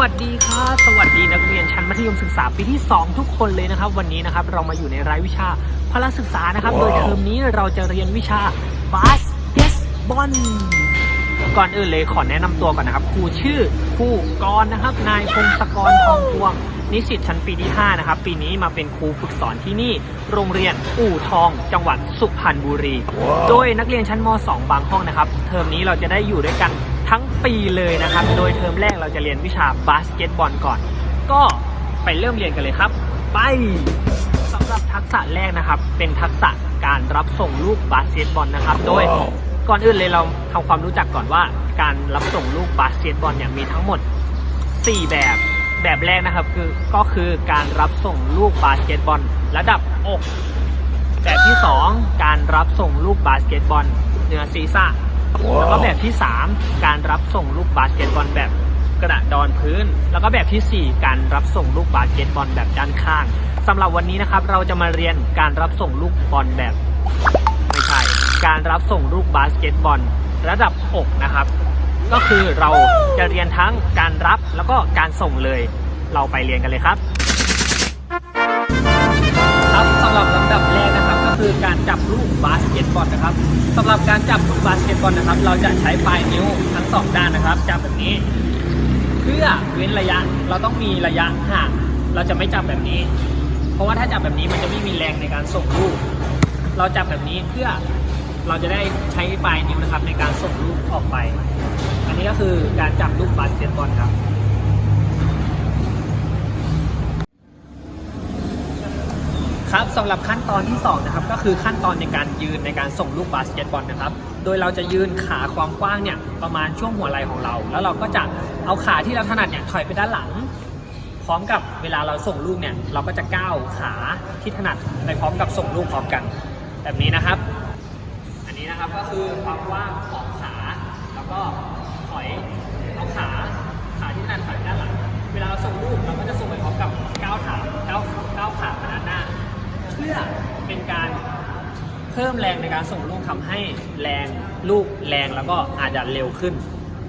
ปีที่ 2 ทุกคนเลยนะครับ วันนี้นะครับเรามาอยู่ในรายวิชาพละศึกษานะครับ โดยเทอมนี้เราจะเรียนวิชาบาสเกตบอลก่อนอื่นเลยขอแนะนำตัวก่อนนะครับครูชื่อครูกรณ์นะครับ นายพงศกรทองพวง นิสิตชั้นปีที่ 5 นะครับ ปีนี้มาเป็นครูฝึกสอนที่นี่ โรงเรียนอู่ทอง จังหวัดสุพรรณบุรี โดยนักเรียนชั้นม 2 บางห้องนะครับ เทอมนี้เราจะได้อยู่ด้วยกัน ทั้งปีเลยนะครับ โดยเทอมแรกเราจะเรียนวิชาบาสเกตบอลก่อน ก็ไปเริ่มเรียนกันเลยครับ ไปสำหรับทักษะแรกนะครับ เป็นทักษะการรับส่งลูกบาสเกตบอลนะครับ โดยก่อนอื่นเลยเราทำความรู้จักก่อนว่า การรับส่งลูกบาสเกตบอลเนี่ยมีทั้งหมด 4 แบบแบบแรกนะครับคือก็คือการรับส่งลูกบาสเกตบอล ระดับอก แบบที่ 2 การรับส่งลูกบาสเกตบอลเหนือศีรษะ แล้วก็แบบที่ 3 การรับส่งลูกบาสเกตบอลแบบกระดอนพื้น แล้วก็แบบทีสี่4 การรับส่งลูกบาสเกตบอลแบบด้านข้างสำหรับวันนี้นะครับเราจะมาเรียนการรับส่งลูกบอลแบบไม่ใช่การรับส่งลูกบาสเกตบอลระดับอกนะครับ ก็คือเราจะเรียนทั้งการรับแล้วก็การส่งเลย เราไปเรียนกันเลยครับ คือการจับลูกบาสเกตบอลนะครับสำหรับการจับลูกบาสเกตบอลนะครับ เราจะใช้ปลายนิ้วทั้งสองด้านนะครับจับแบบนี้ เพื่อเว้นระยะเราต้องมีระยะห่างเราจะไม่จับแบบนี้ เพราะว่าถ้าจับแบบนี้มันจะไม่มีแรงในการส่งลูก เราจับแบบนี้เพื่อเราจะได้ใช้ปลายนิ้วนะครับในการส่งลูกออกไป อันนี้ก็คือการจับลูกบาสเกตบอลครับ ครับ สำหรับขั้นตอนที่2นะครับก็คือขั้นตอนในการยืนในการส่งลูกบาสเกตบอลนะครับ โดยเราจะยืนขาความกว้างเนี่ยประมาณช่วงหัวไหล่ของเรา แล้วเราก็จะเอาขาที่เราถนัดเนี่ยถอยไปด้านหลัง พร้อมกับเวลาเราส่งลูกเนี่ยเราก็จะก้าวขาที่ถนัดไปพร้อมกับส่งลูกพร้อมกัน แบบนี้นะครับ อันนี้นะครับก็คือความกว้างของขา แล้วก็ถอยเอาขาขาที่ถนัด เพิ่มแรงในการส่งลูกทำให้แรงลูกแรงแล้วก็อาจจะเร็วขึ้น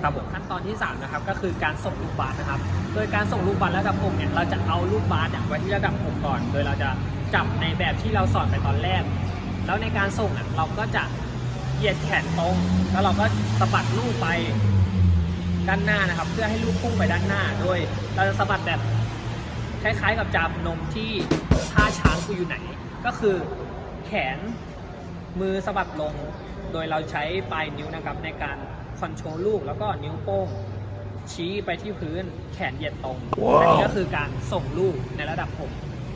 ครับผมขั้นตอนที่ 3 นะครับ ก็คือการส่งลูกบาสนะครับ โดยการส่งลูกบาสระดับอกเนี่ยเราจะเอาลูกบาสไว้ที่ระดับอกก่อน โดยเราจะจับในแบบที่เราสอนไปตอนแรก แล้วในการส่งอะเราก็จะเหยียดแขนตรง แล้วเราก็สะบัดลูกไปด้านหน้านะครับ เพื่อให้ลูกพุ่งไปด้านหน้า โดยเราจะสะบัดแบบคล้ายๆ กับจามนมที่ท่าช้างกูอยู่ไหน ก็คือแขน มือสะบัดลง โดยเราใช้ปลายนิ้วนะครับในการคอนโทรลลูกแล้วก็นิ้วโป้งชี้ไปที่พื้นแขนเหยียดตรงว้าวอันี้ก็คือการส่งลูกในระดับผม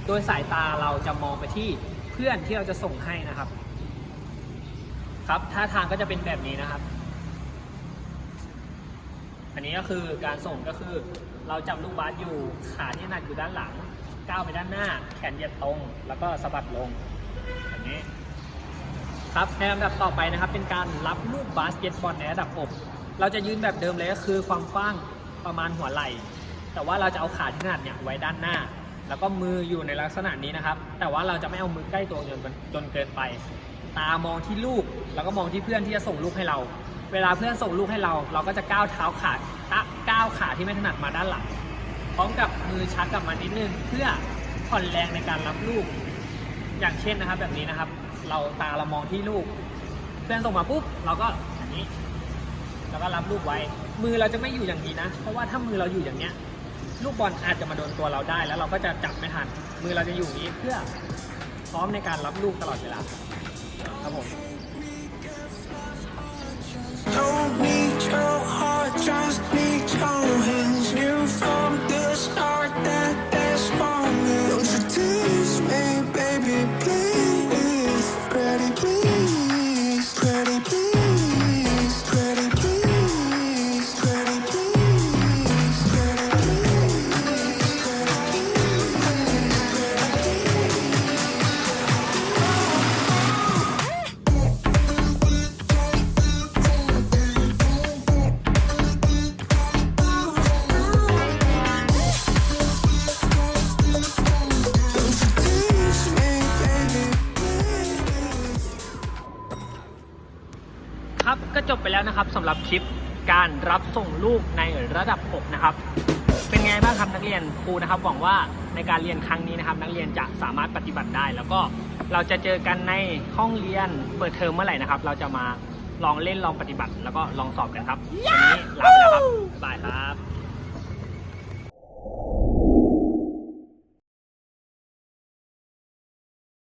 โดยสายตาเราจะมองไปที่เพื่อนที่เราจะส่งให้นะครับ ครับท่าทางก็จะเป็นแบบนี้นะครับ อันนี้ก็คือการส่งก็คือ เราจับลูกบาสอยู่ขาที่ถนัดอยู่ด้านหลังก้าวไปด้านหน้า แขนเหยียดตรง แล้วก็สะบัดลงแบบนี้ ครับในลำดับต่อไปนะครับ เป็นการรับลูกบาสเกตบอลในระดับอก เราจะยืนแบบเดิมเลยก็คือความกว้างประมาณหัวไหล่ แต่ว่าเราจะเอาขาที่ถนัดเนี่ยไว้ด้านหน้า แล้วก็มืออยู่ในลักษณะนี้นะครับ แต่ว่าเราจะไม่เอามือใกล้ตัวจนจนเกินไป ตามองที่ลูก แล้วก็มองที่เพื่อนที่จะส่งลูกให้เรา เวลาเพื่อนส่งลูกให้เรา เราก็จะก้าวเท้าขาตะก้าวขาที่ไม่ถนัดมาด้านหลัง พร้อมกับมือชักกลับมานิดนึงเพื่อผ่อนแรงในการรับลูก อย่างเช่นนะครับ แบบนี้นะครับ เราตาเรามองที่ลูก เพื่อนส่งมาปุ๊บเราก็อันนี้แล้วก็รับลูกไว้ มือเราจะไม่อยู่อย่างนี้นะ เพราะว่าถ้ามือเราอยู่อย่างเนี้ย ลูกบอลอาจจะมาโดนตัวเราได้ แล้วเราก็จะจับไม่ทัน มือเราจะอยู่นี้เพื่อพร้อมในการรับลูกตลอดเวลาครับผม จบไปแล้วนะครับสำหรับคลิปการรับส่งลูกในระดับ 6 นะครับ เป็นไงบ้างครับนักเรียนครูนะครับหวังว่าในการเรียนครั้งนี้นะครับ นักเรียนจะสามารถปฏิบัติได้ แล้วก็เราจะเจอกันในห้องเรียนเปิดเทอมเมื่อไหร่นะครับ เราจะมาลองเล่นลองปฏิบัติ แล้วก็ลองสอบกันครับวันนี้ลายครับ